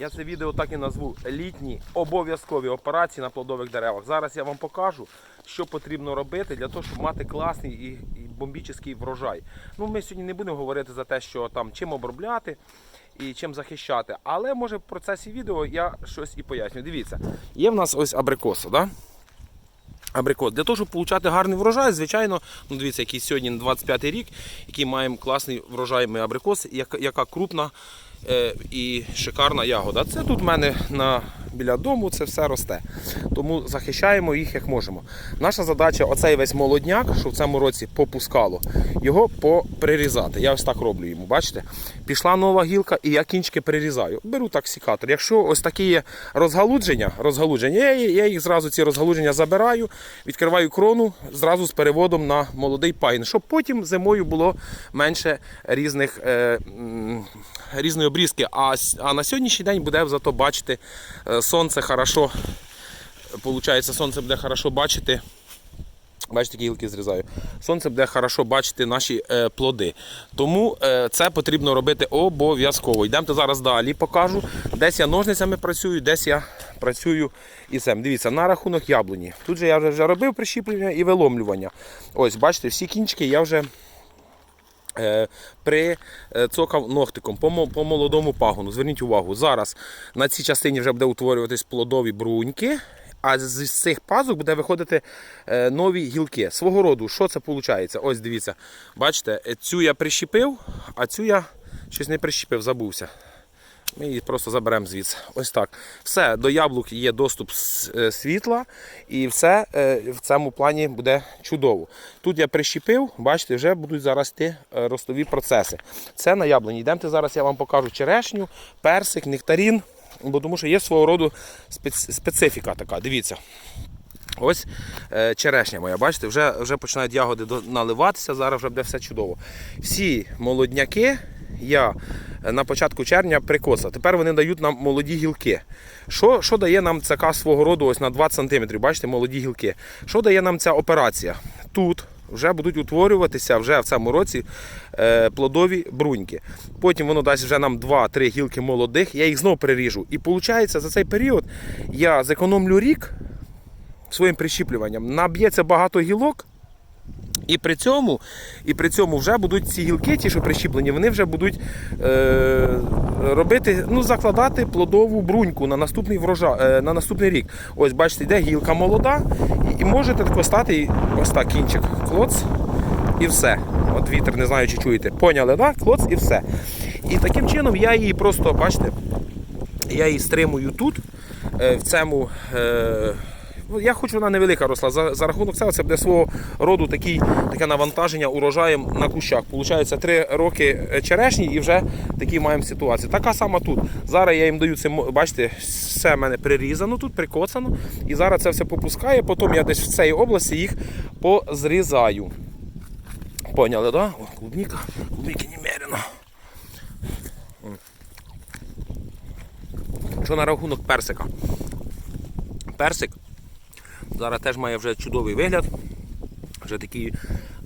Я це відео так і назву літні обов'язкові операції на плодових деревах. Зараз я вам покажу, що потрібно робити для того, щоб мати класний і, бомбічний врожай. Ну, ми сьогодні не будемо говорити за те, що там чим обробляти і чим захищати. Але може в процесі відео я щось і поясню. Дивіться, є в нас ось абрикоса, да? Абрикос. Для того, щоб отримати гарний врожай, звичайно, ну дивіться, який сьогодні 25 рік, який маємо класний врожай ми абрикоси, яка, крупна і шикарна ягода. Це тут в мене на, біля дому це все росте. Тому захищаємо їх як можемо. Наша задача оцей весь молодняк, що в цьому році попускало, його поприрізати. Я ось так роблю йому. Бачите? Пішла нова гілка, і я кінчики прирізаю. Беру так сікатор. Якщо ось такі є розгалудження, розгалудження, я, я їх зразу ці розгалудження забираю, відкриваю крону зразу з переводом на молодий пагін, щоб потім зимою було менше різних, е, різної обрізки. А, а на сьогоднішній день буде зато бачити е, сонце хорошо. Получається, сонце буде хорошо бачити. Бачите, гілки зрізаю. Сонце буде хорошо бачити наші е, плоди. Тому е, це потрібно робити обов'язково. Йдемте зараз далі, покажу. Десь я ножницями працюю, десь я працюю і цим. Дивіться, на рахунок яблуні. Тут же я вже, робив прищіплення і виломлювання. Ось, бачите, всі кінчики я вже прицокав ногтиком по, молодому пагону. Зверніть увагу, зараз на цій частині вже буде утворюватись плодові бруньки. А з цих пазок буде виходити е, нові гілки. Свого роду, що це виходить? Ось дивіться. Бачите, е, цю я прищепив, а цю я щось не прищепив, забувся. Ми її просто заберемо звідси. Ось так. Все, до яблук є доступ е, світла, і все е, в цьому плані буде чудово. Тут я прищепив, бачите, вже будуть зараз йти е, ростові процеси. Це на яблуні. Йдемте зараз я вам покажу черешню, персик, нектарін, бо тому що є свого роду спец- специфіка така. Дивіться. Ось черешня моя, бачите, вже, вже починають ягоди наливатися, зараз вже буде все чудово. Всі молодняки я е, на початку червня прикосав. Тепер вони дають нам молоді гілки. Що, що дає нам така свого роду ось на 20 см, бачите, молоді гілки. Що дає нам ця операція? Тут вже будуть утворюватися вже в цьому році е, плодові бруньки. Потім воно дасть вже нам 2-3 гілки молодих, я їх знову переріжу. І виходить, за цей період я зекономлю рік своїм прищіплюванням. Наб'ється багато гілок. І при цьому, і при цьому вже будуть ці гілки, ті, що прищіплені, вони вже будуть е, робити, ну, закладати плодову бруньку на наступний врожай, е, на наступний рік. Ось бачите, йде гілка молода, і, і можете тако стати ось так кінчик, клоц, і все. От вітер, не знаю, чи чуєте. Поняли, да? Клоц і все. І таким чином я її просто, бачите, я її стримую тут, е, в цьому. е, ну, Я хочу, вона невелика росла. За, за рахунок цього це буде свого роду такий, таке навантаження урожаєм на кущах. Получається, три роки е, черешні і вже такі маємо ситуацію. Така сама тут. Зараз я їм даю це, бачите, все в мене прирізано тут, прикоцано. І зараз це все попускає, потім я десь в цій області їх позрізаю. Поняли? Да? О, клубніка, клубніки немерено. Що на рахунок персика? Персик зараз теж має вже чудовий вигляд, вже такий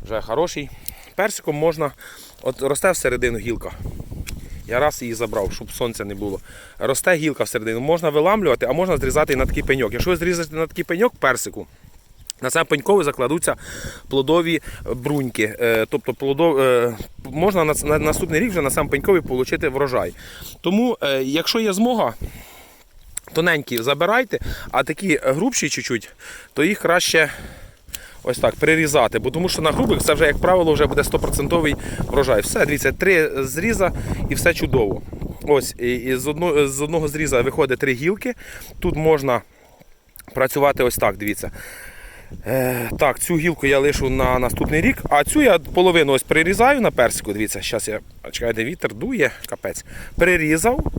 вже хороший. Персиком можна, от росте всередину гілка. Я раз її забрав, щоб сонця не було. Росте гілка всередину, можна виламлювати, а можна зрізати на такий пеньок. Якщо зрізати на такий пеньок персику, на сам пеньковий закладуться плодові бруньки. Е, Тобто плодов... е, можна на на наступний рік вже на сам пеньковий отримати врожай. Тому, е, якщо є змога, тоненькі забирайте, а такі грубші чуть-чуть, то їх краще ось так прирізати. Бо тому що на грубих це вже, як правило, вже буде 100% врожай. Все, дивіться, три зріза і все чудово. Ось, і, з, одного, з одного зріза виходить три гілки. Тут можна працювати ось так, дивіться. Е, так, цю гілку я лишу на наступний рік, а цю я половину ось прирізаю на персику. Дивіться, зараз я чекайте, вітер дує, капець. Прирізав.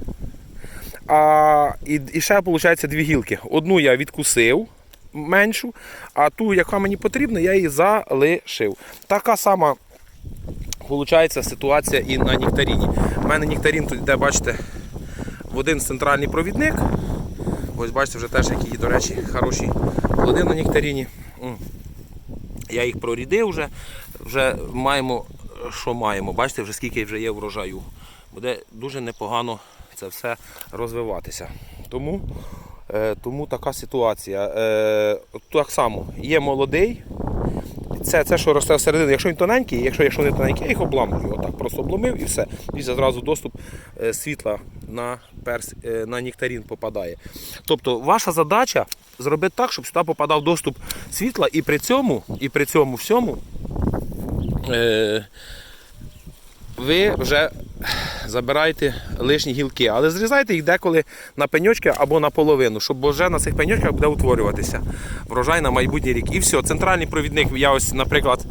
А, і, і ще виходить дві гілки. Одну я відкусив меншу, а ту, яка мені потрібна, я її залишив. Така сама виходить ситуація і на нектаріні. У мене нектарін тут йде, бачите, в один центральний провідник. Ось бачите, вже теж які, до речі, хороші плоди на нектаріні. Я їх прорідив вже, вже маємо, що маємо. Бачите, вже скільки вже є врожаю. Буде дуже непогано це все розвиватися. Тому, е, тому така ситуація. Е, так само, є молодий. Це, це що росте всередині, якщо він тоненький, якщо, якщо не тоненький, я їх обламую. Отак просто обломив і все. І зразу доступ е, світла на перс, на нектарин попадає. Тобто ваша задача зробити так, щоб сюди попадав доступ світла, і при цьому, і при цьому всьому е, ви вже забираєте лишні гілки, але зрізайте їх деколи на пеньочки або на половину, щоб вже на цих пеньочках буде утворюватися врожай на майбутній рік. І все, центральний провідник я ось, наприклад,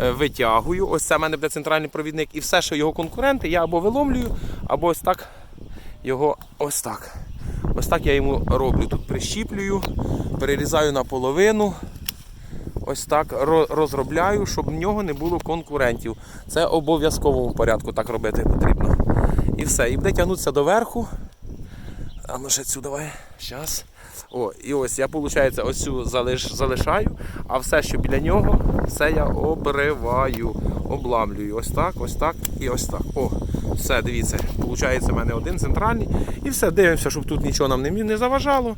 е, витягую. Ось це в мене буде центральний провідник, і все, що його конкуренти, я або виломлюю, або ось так його ось так. Ось так я йому роблю. Тут прищіплюю, перерізаю наполовину. Ось так розробляю, щоб в нього не було конкурентів. Це обов'язковому порядку так робити потрібно. І все. І буде тягнутися доверху. А ну ще цю давай. Щас. О, і ось я, виходить, ось цю залиш, залишаю, а все, що біля нього, все я обриваю, обламлюю. Ось так, ось так і ось так. О, все, дивіться. Получається, в мене один центральний. І все, дивимося, щоб тут нічого нам не заважало.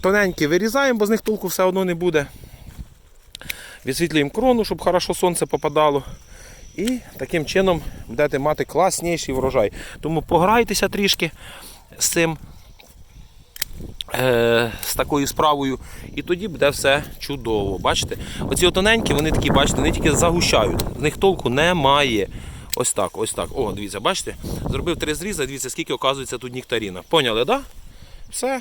Тоненькі вирізаємо, бо з них толку все одно не буде. Відсвітлюємо крону, щоб хорошо сонце попадало. І таким чином будете мати класніший врожай. Тому пограйтеся трішки з цим, е, з такою справою, і тоді буде все чудово. Бачите? Оці тоненькі, вони такі, бачите, вони тільки загущають. З них толку немає. Ось так, ось так. О, дивіться, бачите? Зробив три зрізи, дивіться, скільки оказується тут нектаріна. Поняли, так? Да? Все.